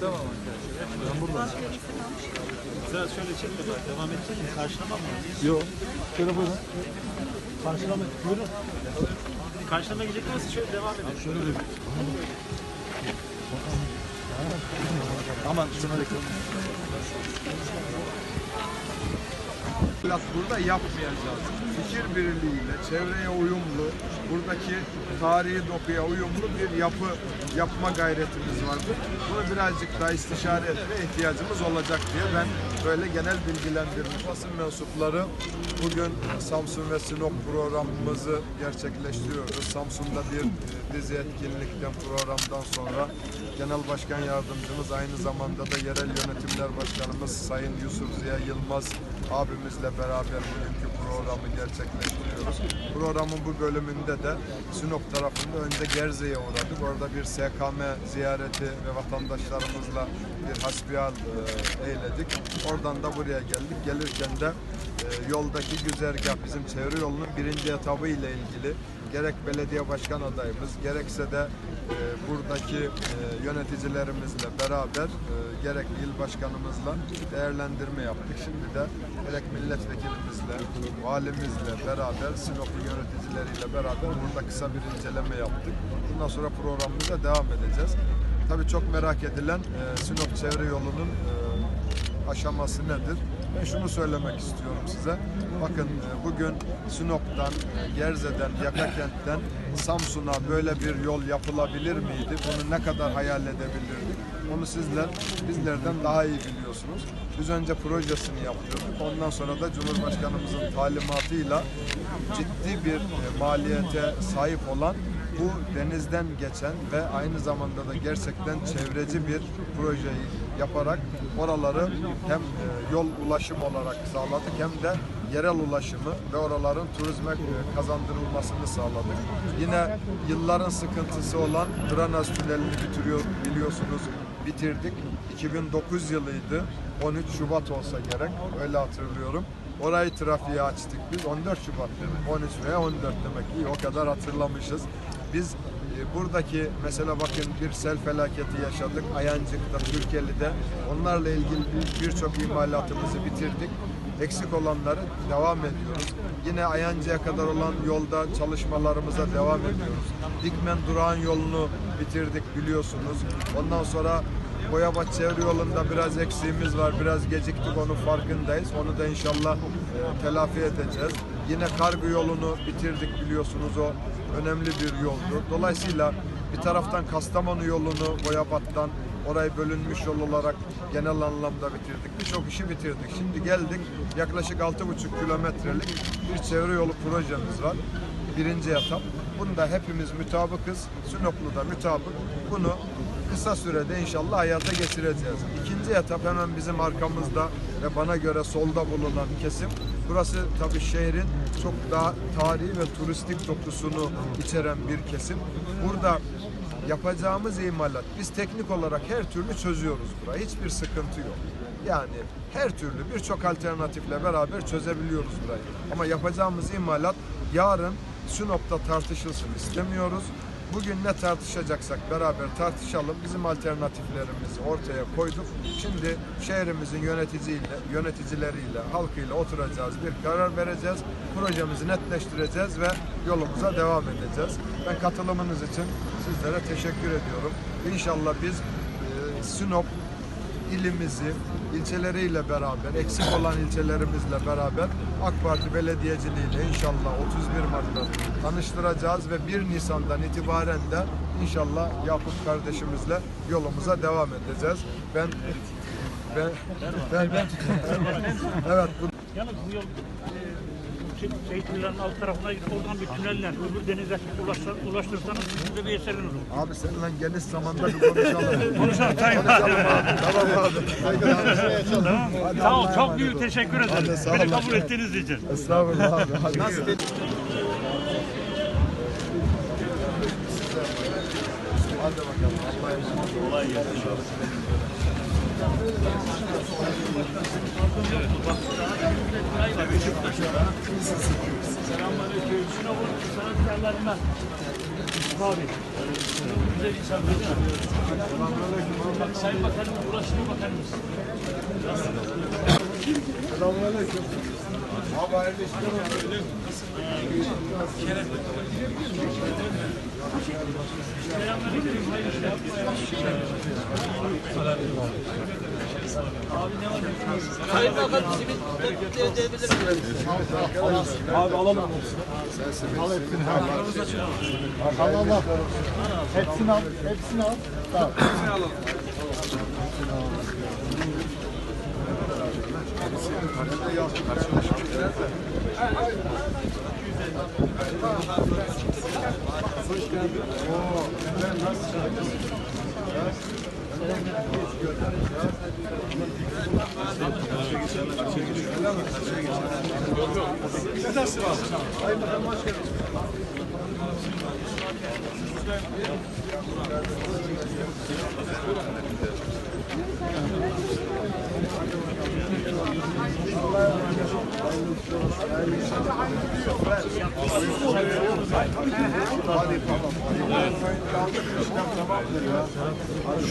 Tamam arkadaşlar. Ben buradan. Biraz şöyle çek de bak. Devam edecek mi? Karşılama mı? Yok. Şöyle buyurun. Karşılama. Buyurun. Karşılama gidecek varsa şöyle devam edelim. Şöyle bir. Aman şuna da Biraz burada yapmayacağız. Fikir birliğiyle, çevreye uyumlu, buradaki tarihi dokuya uyumlu bir yapı yapma gayretimiz vardır. Bunu birazcık daha istişare etmeye ihtiyacımız olacak diye ben böyle genel bilgilendirmiş basın mensupları bugün Samsun ve Sinop programımızı gerçekleştiriyoruz. Samsun'da bir e, dizi etkinlikten programdan sonra Genel Başkan Yardımcımız aynı zamanda da yerel yönetimler başkanımız Sayın Yusuf Ziya Yılmaz abimizle beraber bugünkü programı gerçekleştiriyoruz. Programın bu bölümünde de Sinop tarafında önce Gerze'ye uğradık. Orada bir SKM ziyareti ve vatandaşlarımızla bir hasbihal e, eyledik. Oradan da buraya geldik. Gelirken de e, yoldaki güzergah bizim çevre yolunun birinci etabı ile ilgili gerek belediye başkan adayımız gerekse de e, buradaki yöneticilerimizle beraber e, gerek il başkanımızla değerlendirme yaptık. Şimdi de gerek milletvekilimizle, valimizle beraber Sinop'un yöneticileriyle beraber burada kısa bir inceleme yaptık. Bundan sonra programımıza devam edeceğiz. Tabii çok merak edilen e, Sinop çevre yolunun e, aşaması nedir? Ben şunu söylemek istiyorum size. Bakın e, bugün Sinop'tan, e, Gerze'den, Yakakent'ten Samsun'a böyle bir yol yapılabilir miydi? Bunu ne kadar hayal edebilirdik? Onu sizler bizlerden daha iyi biliyorsunuz. Biz önce projesini yaptırdık. Ondan sonra da Cumhurbaşkanımızın talimatıyla ciddi bir e, maliyete sahip olan bu denizden geçen ve aynı zamanda da gerçekten çevreci bir projeyi yaparak oraları hem e, yol ulaşım olarak sağladık hem de yerel ulaşımı ve oraların turizme e, kazandırılmasını sağladık. Yine yılların sıkıntısı olan Dranaz Tüneli'ni bitiriyor biliyorsunuz bitirdik. 2009 yılıydı. 13 Şubat olsa gerek. Öyle hatırlıyorum. Orayı trafiğe açtık biz. 14 Şubat demek. 13 veya 14 demek. İyi o kadar hatırlamışız. Biz e, buradaki mesela bakın bir sel felaketi yaşadık. Ayancık'ta, Türkeli'de. Onlarla ilgili bir- birçok imalatımızı bitirdik. Eksik olanları devam ediyoruz. Yine Ayancı'ya kadar olan yolda çalışmalarımıza devam ediyoruz. Dikmen durağın yolunu bitirdik biliyorsunuz. Ondan sonra Boyabat çevre yolunda biraz eksiğimiz var. Biraz geciktik onun farkındayız. Onu da inşallah e, telafi edeceğiz. Yine kargı yolunu bitirdik biliyorsunuz o önemli bir yoldu. Dolayısıyla bir taraftan Kastamonu yolunu Boyabat'tan orayı bölünmüş yol olarak genel anlamda bitirdik. Birçok işi bitirdik. Şimdi geldik yaklaşık 6,5 kilometrelik bir çevre yolu projemiz var. Birinci etap. Bunda hepimiz mütabıkız. Sinoplu da mütabık. Bunu kısa sürede inşallah hayata geçireceğiz. İkinci etap hemen bizim arkamızda ve bana göre solda bulunan kesim. Burası tabii şehrin çok daha tarihi ve turistik dokusunu içeren bir kesim. Burada yapacağımız imalat biz teknik olarak her türlü çözüyoruz burayı. Hiçbir sıkıntı yok. Yani her türlü birçok alternatifle beraber çözebiliyoruz burayı. Ama yapacağımız imalat yarın Sinop'ta tartışılsın istemiyoruz. Bugün ne tartışacaksak beraber tartışalım. Bizim alternatiflerimizi ortaya koyduk. Şimdi şehrimizin yöneticiyle, yöneticileriyle, halkıyla oturacağız. Bir karar vereceğiz. Projemizi netleştireceğiz ve yolumuza devam edeceğiz. Ben katılımınız için sizlere teşekkür ediyorum. İnşallah biz e, Sinop ilimizi ilçeleriyle beraber, eksik olan ilçelerimizle beraber AK Parti belediyeciliğiyle inşallah 31 Mart'ta tanıştıracağız ve 1 Nisan'dan itibaren de inşallah Yakup kardeşimizle yolumuza devam edeceğiz. Ben ben ben, ben evet bu Şey- Şehitlilerin alt tarafına gidip oradan bir tünelle öbür denize ulaştır, ulaştırsanız size bir eserin olur. abi seninle geniş zamanda bir konuşalım. Konuşalım Tayyip konuşalım abi. Tamam abi. Haydi abi. Tamam. Hadi Sağ ol, Allah'a çok emanet büyük teşekkür ederim. Hadi sağ Beni olun. kabul ettiğiniz için. Estağfurullah abi. Hadi. Nasıl Hadi bakalım. Allah'a emanet olun. Kolay gelsin. Selamünaleyküm. Sinop'un sanatkarlarından. Abi. Güzel insan değil mi? Sayın Bakanım, Ulaştırma Bakanımız. Selamünaleyküm. Abi hayırlı işler olsun. Sayın Bakan, bizi Abi alalım. Al hepsini. Al al al. Hepsini al. Hepsini al. Tamam. Hoş geldin. Oo, ben nasıl çağırdın? Allah'a emanet olun.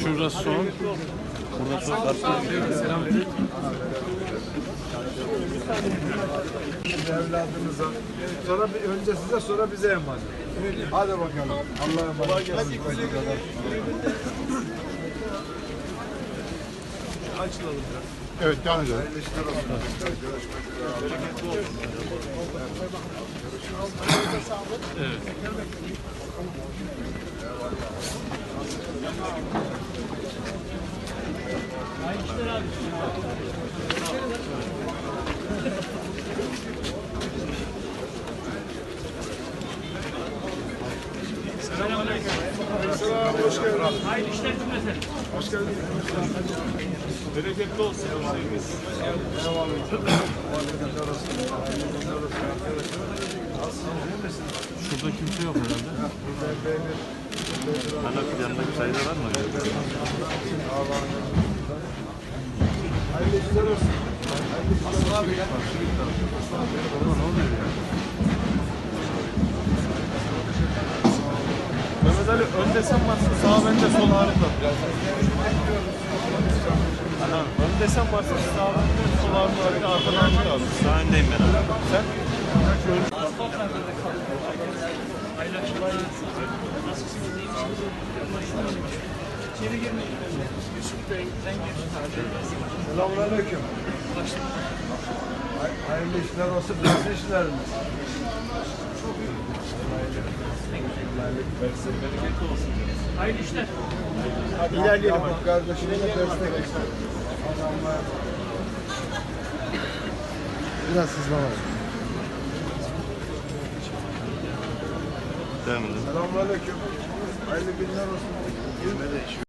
Şurada son. Burada son. evladınıza. Sonra bir, önce size sonra bize emanet. Hadi bakalım. Allah'a emanet. Evet devam edelim. Hayırlı işler olsun. Görüşmek üzere. Hayırlı işler cümleten. Hoş geldin. Bereketli olsun. Şurada kimse yok herhalde. Ana yanında bir sayıda var mı? Hayırlı işler olsun. Asıl abi gel. Mehmet Ali önde sen varsın sağ bende sol Harun da. Ana önde sen varsın sağ bende sol Harun da. Bir de arkadan Harun da. Sağ öndeyim ben abi. Sen? İçeri girmeyin. Yusuf Bey, Zengin. Selamünaleyküm. Hay- Hayırlı işler olsun. Nasıl işleriniz? Hayırlı işler. Hadi ilerleyelim. Tamam kardeşime de destek. Adamlar. Biraz hızlanalım. Selamünaleyküm. Hayırlı günler olsun.